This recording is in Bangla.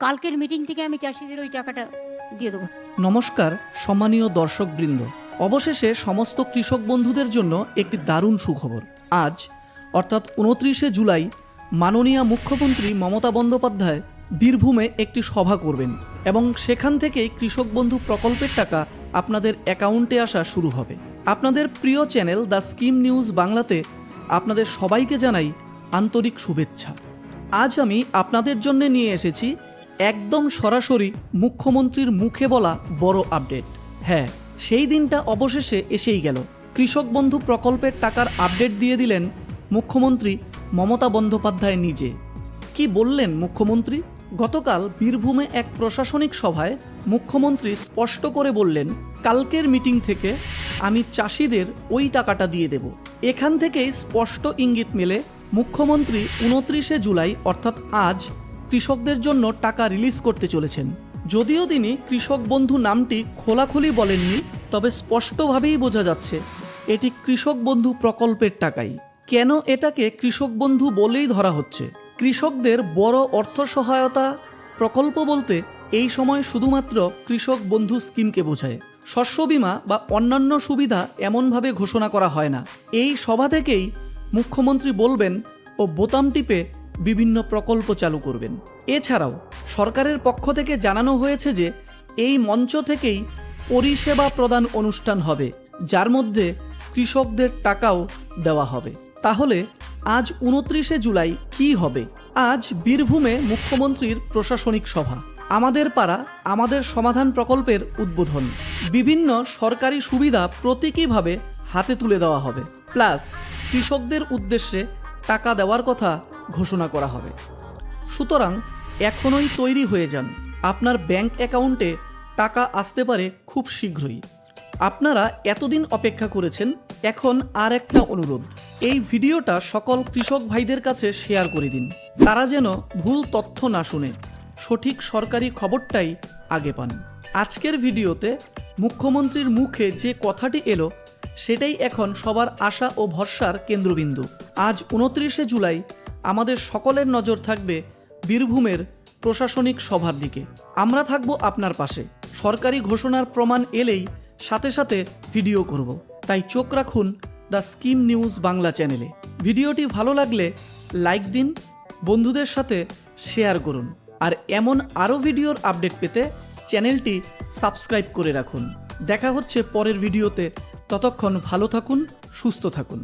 কালকের মিটিং থেকে আমি চাষিদের ওই টাকাটা দিয়ে দেবো। নমস্কার, সম্মানীয় দর্শকবৃন্দ। অবশেষে সমস্ত কৃষক বন্ধুদের জন্য একটি দারুণ সুখবর। আজ, অর্থাৎ উনত্রিশে জুলাই, মাননীয় মুখ্যমন্ত্রী মমতা বন্দ্যোপাধ্যায় বীরভূমে একটি সভা করবেন এবং সেখান থেকেই কৃষক বন্ধু প্রকল্পের টাকা আপনাদের অ্যাকাউন্টে আসা শুরু হবে। আপনাদের প্রিয় চ্যানেল দ্য স্কিম নিউজ বাংলাতে আপনাদের সবাইকে জানাই আন্তরিক শুভেচ্ছা। আজ আমি আপনাদের জন্য নিয়ে এসেছি একদম সরাসরি মুখ্যমন্ত্রীর মুখে বলা বড় আপডেট। হ্যাঁ সেই দিনটা অবশেষে এসেই গেল। কৃষক বন্ধু প্রকল্পের টাকার আপডেট দিয়ে দিলেন মুখ্যমন্ত্রী মমতা বন্দ্যোপাধ্যায় নিজে। কি বললেন মুখ্যমন্ত্রী? গতকাল বীরভূমে এক প্রশাসনিক সভায় মুখ্যমন্ত্রী স্পষ্ট করে বললেন, কালকের মিটিং থেকে আমি চাষিদের ওই টাকাটা দিয়ে দেব। এখান থেকেই স্পষ্ট ইঙ্গিত মেলে মুখ্যমন্ত্রী উনত্রিশে জুলাই, অর্থাৎ আজ কৃষকদের জন্য টাকা রিলিজ করতে চলেছেন। যদিও তিনি কৃষক বন্ধু নামটি খোলাখুলি বলেননি, তবে স্পষ্টভাবেই বোঝা যাচ্ছে, এটি কৃষক বন্ধু প্রকল্পের টাকাই। কেন এটাকে কৃষক বন্ধু বলেই ধরা হচ্ছে? কৃষকদের বড় অর্থ সহায়তা প্রকল্প বলতে এই সময় শুধুমাত্র কৃষক বন্ধু স্কিমকে বোঝায়। শস্য বীমা বা অন্যান্য সুবিধা এমনভাবে ঘোষণা করা হয় না। এই সভা থেকেই মুখ্যমন্ত্রী বলবেন ও বোতাম টিপে বিভিন্ন প্রকল্প চালু করবেন। এছাড়াও সরকারের পক্ষ থেকে জানানো হয়েছে যে, এই মঞ্চ থেকেই পরিষেবা প্রদান অনুষ্ঠান হবে, যার মধ্যে কৃষকদের টাকাও দেওয়া হবে। তাহলে আজ উনত্রিশে জুলাই কি হবে? আজ বীরভূমে মুখ্যমন্ত্রীর প্রশাসনিক সভা। আমাদের পাড়া, আমাদের সমাধান প্রকল্পের উদ্বোধন। বিভিন্ন সরকারি সুবিধা প্রতীকীভাবে হাতে তুলে দেওয়া হবে। প্লাস কৃষকদের উদ্দেশ্যে টাকা দেওয়ার কথা ঘোষণা করা হবে। সুতরাং এখনই তৈরি হয়ে যান। আপনার ব্যাংক অ্যাকাউন্টে টাকা আসতে পারে খুব শীঘ্রই। আপনারা এতদিন অপেক্ষা করেছেন, এখন আর একটা অনুরোধ। এই ভিডিওটা সকল কৃষক ভাইদের কাছে শেয়ার করে দিন। তারা যেন ভুল তথ্য না শুনে সঠিক সরকারি খবরটাই আগে পান। আজকের ভিডিওতে মুখ্যমন্ত্রীর মুখে যে কথাটি এলো, সেটাই এখন সবার আশা ও ভরসার কেন্দ্রবিন্দু। আজ উনত্রিশে জুলাই আমাদের সকলের নজর থাকবে বীরভূমের প্রশাসনিক সভার দিকে। আমরা থাকব আপনার পাশে। সরকারি ঘোষণার প্রমাণ এলেই সাথে সাথে ভিডিও করব। তাই চোখ রাখুন দ্য স্কিম নিউজ বাংলা চ্যানেলে। ভিডিওটি ভালো লাগলে লাইক দিন, বন্ধুদের সাথে শেয়ার করুন। আর এমন আরও ভিডিওর আপডেট পেতে চ্যানেলটি সাবস্ক্রাইব করে রাখুন। দেখা হচ্ছে পরের ভিডিওতে। ততক্ষণ ভালো থাকুন, সুস্থ থাকুন।